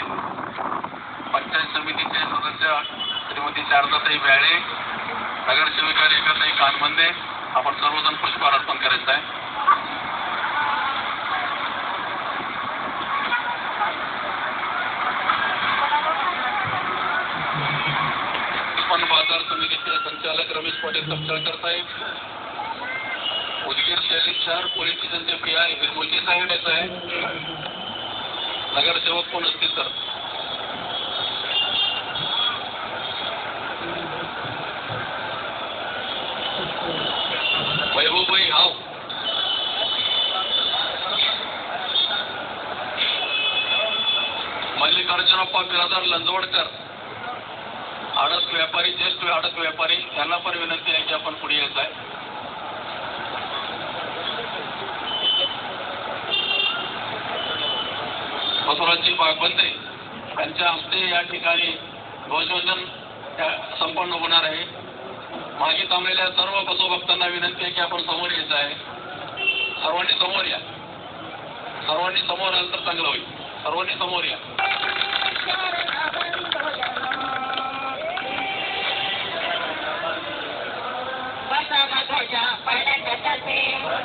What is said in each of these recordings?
माजी पंचायत समितीचे सदस्य श्रीमती शारदाताई व्याळे नगरसेविका रेखाताई कानबंदे आपण सर्वजण पुष्पहार अर्पण करायचं आहे. बाजार समितीचे संचालक रमेश पाटील तपसळकर साहेब उदगीर शहरी शहर पोलीस स्टेशनचे पी आय हिरमोजी साहेब याचं आहे नगरसेवक कोण असतील तर? वैभवभाई हाव. मल्लिकार्जुनप्पा बिरादार लंजवडकर. आडत व्यापारी ज्येष्ठ आडत व्यापारी यांना पण विनंती आहे की आपण पुढे यायचं आहे मसूरांची बाग बनते त्यांच्या हस्ते या ठिकाणी ध्वजवंदन संपन्न होणार आहे. मागे थांबलेल्या सर्व बसोभक्तांना विनंती आहे की आपण समोर यायचं आहे. सर्वांनी समोर या. सर्वांनी समोर आलं तर चांगलं होईल. सर्वांनी समोर या. शांतीनाद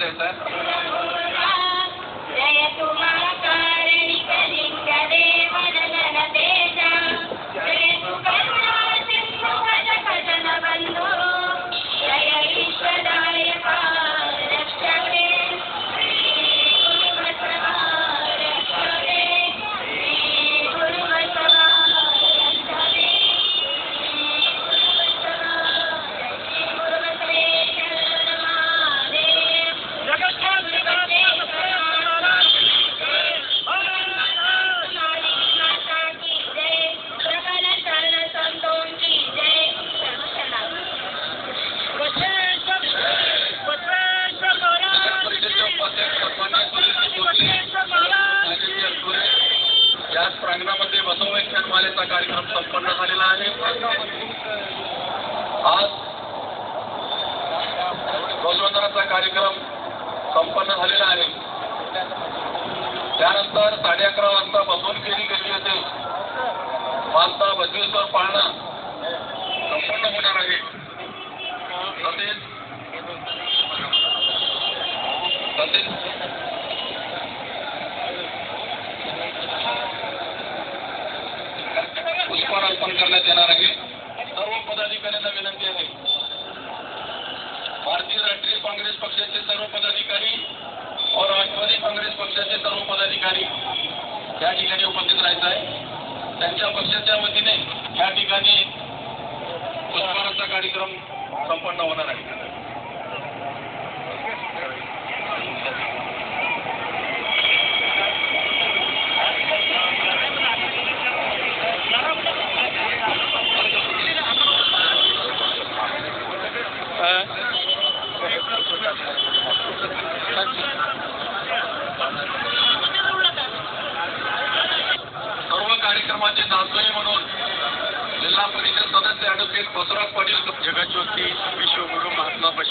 नंतर घोषणा ध्वजवंदनाचा कार्यक्रम संपन्न झालेला आहे. त्यानंतर साडे अकरा वाजता बसून फेरी केली असेल वाजता बसवेश्वर पाळणा संपन्न होणार आहे. तसेच तसेच पुष्पहार अर्पण करण्यात येणार आहे. सर्व पदाधिकाऱ्यांना विनंती आहे. भारतीय राष्ट्रीय काँग्रेस पक्षाचे सर्व पदाधिकारी और राष्ट्रवादी काँग्रेस पक्षाचे सर्व पदाधिकारी या ठिकाणी उपस्थित राहायचं आहे त्यांच्या पक्षाच्या वतीने या ठिकाणी पुष्पहाराचा कार्यक्रम संपन्न होणार आहे.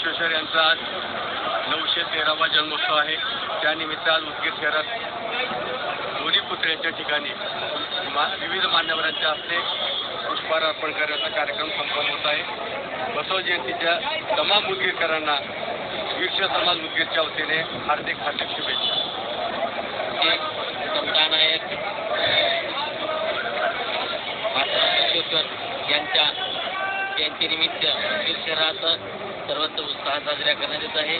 विश्वेश्वर यांचा आज नऊशे तेरावा जन्मोत्सव आहे. त्यानिमित्त आज उदगीर शहरात दोन्ही पुतळ्याच्या ठिकाणी मा विविध मान्यवरांच्या हस्ते पुष्पहार अर्पण करण्याचा कार्यक्रम संपन्न होत आहे. बसव जयंतीच्या तमाम उदगीरकरांना वीरश समाज उदगीरच्या वतीने हार्दिक हार्दिक शुभेच्छा. समता आहेत महात्मा यांच्या जयंतीनिमित्त शहरात सर्वत्र उत्साह साजरा करण्यात येत आहे.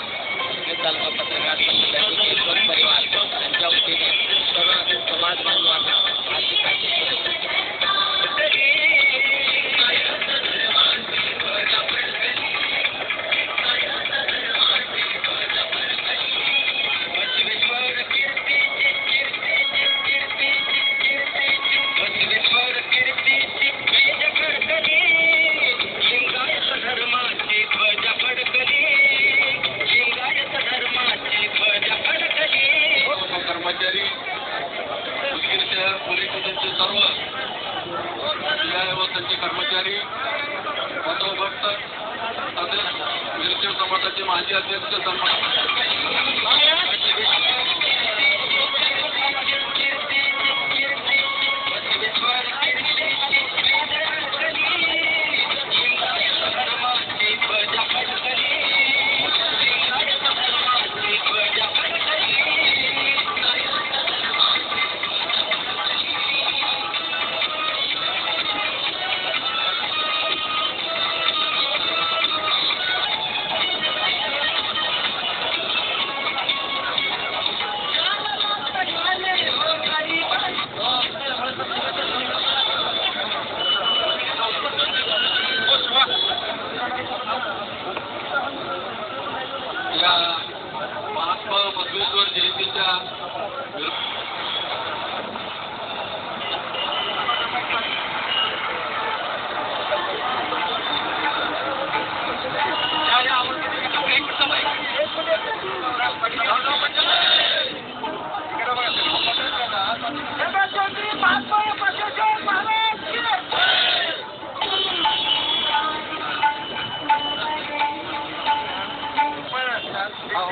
बीड तालुका पत्रकार संघटनेचे परिवार यांच्या वतीने सर्व समाज बांधवांना हार्दिक हार्दिक Thank you.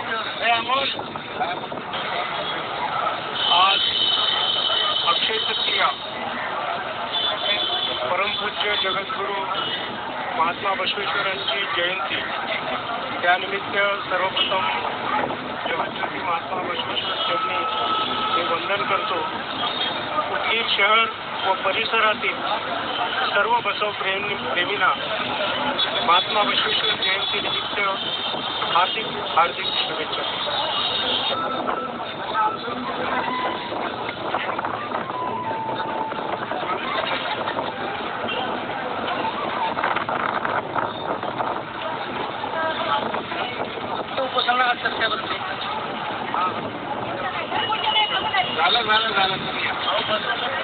आज अक्षय तृतीया परमपूज्य जगद्गुरू महात्मा बसवेश्वरांची जयंती त्यानिमित्त सर्वप्रथम जगज्योती महात्मा बसवेश्वर चरणी वंदन करतो उदगीर शहर व परिसरातील सर्व बसव प्रेमी प्रेमींना महात्मा बसवेश्वर जयंतीनिमित्त हार्दिक हार्दिक शुभेच्छा उपोषणा चर्चा बसते झालं झालं झालं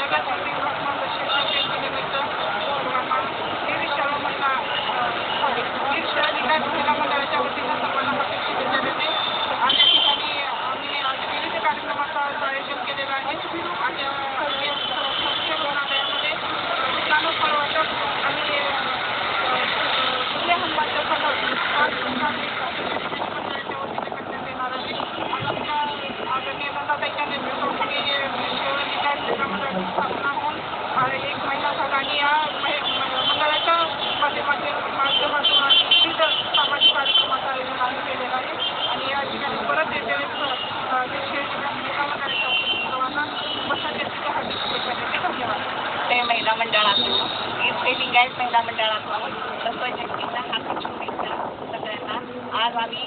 लिंगायत महिला मंडळातून बसवजयंतीच्या हार्दिक शुभेच्छा सगळ्यांना. आज आम्ही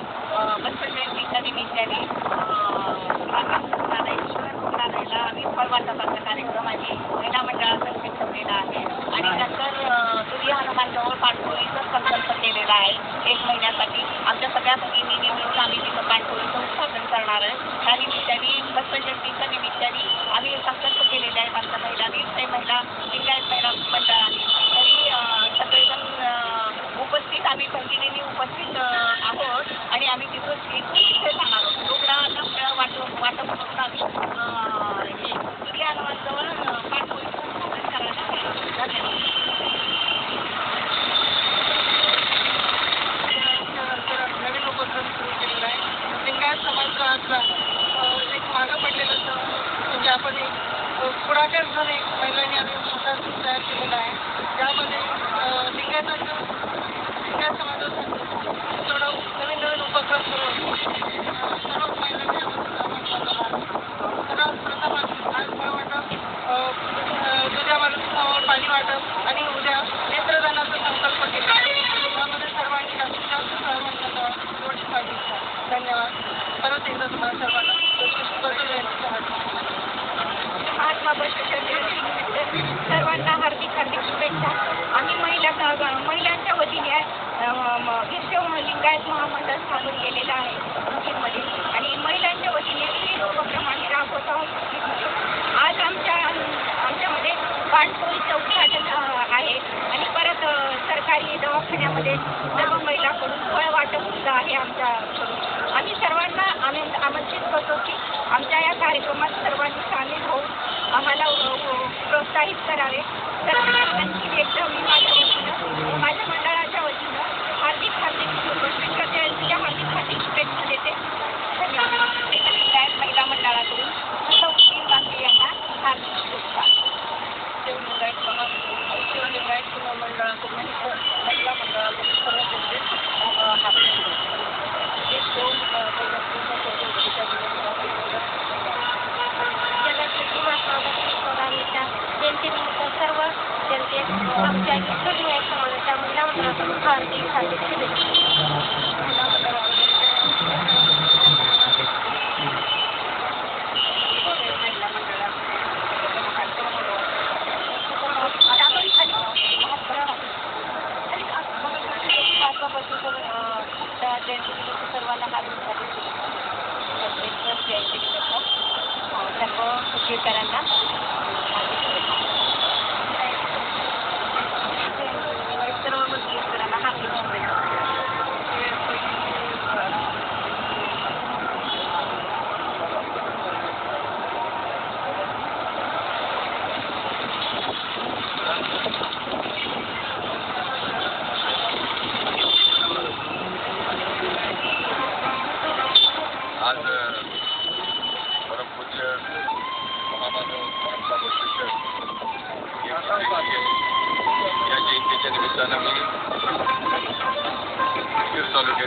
बसवजयंतीच्या निमित्ताने रुग्णालयाला आम्ही फळवाटपाचा कार्यक्रम आणि महिला मंडळातर्फे ठेवलेला आहे. आणि नंतर दुर्य हनुमानजवळ पाणपोळीचा संकल्प केलेला आहे. एक महिन्यासाठी आमच्या सगळ्या भगिनींनी मिळून आम्ही तिथं पाणपोळीचं उत्पादन करणार आहे. त्या निमित्ताने बसवजयंतीच्या निमित्ताने आम्ही संकल्प केलेले आहेत आमच्या महिलांनी ते महिला पुढाकार जर एक महिलांनी आम्ही स्वतः तयार केलेला आहे त्यामध्ये लिंगायचा लिंगायत समाजासाठी थोडं नवीन नवीन उपक्रम करून होते. सर्व महिलांकडून फळ वाटपसुद्धा आहे आमच्या आमच्याकडून आम्ही सर्वांना आनंद आमंत्रित करतो की आमच्या या कार्यक्रमात सर्वांनी सामील होऊन आम्हाला प्रोत्साहित करावे. सर्वांना आणखी एकदा मी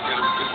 get him.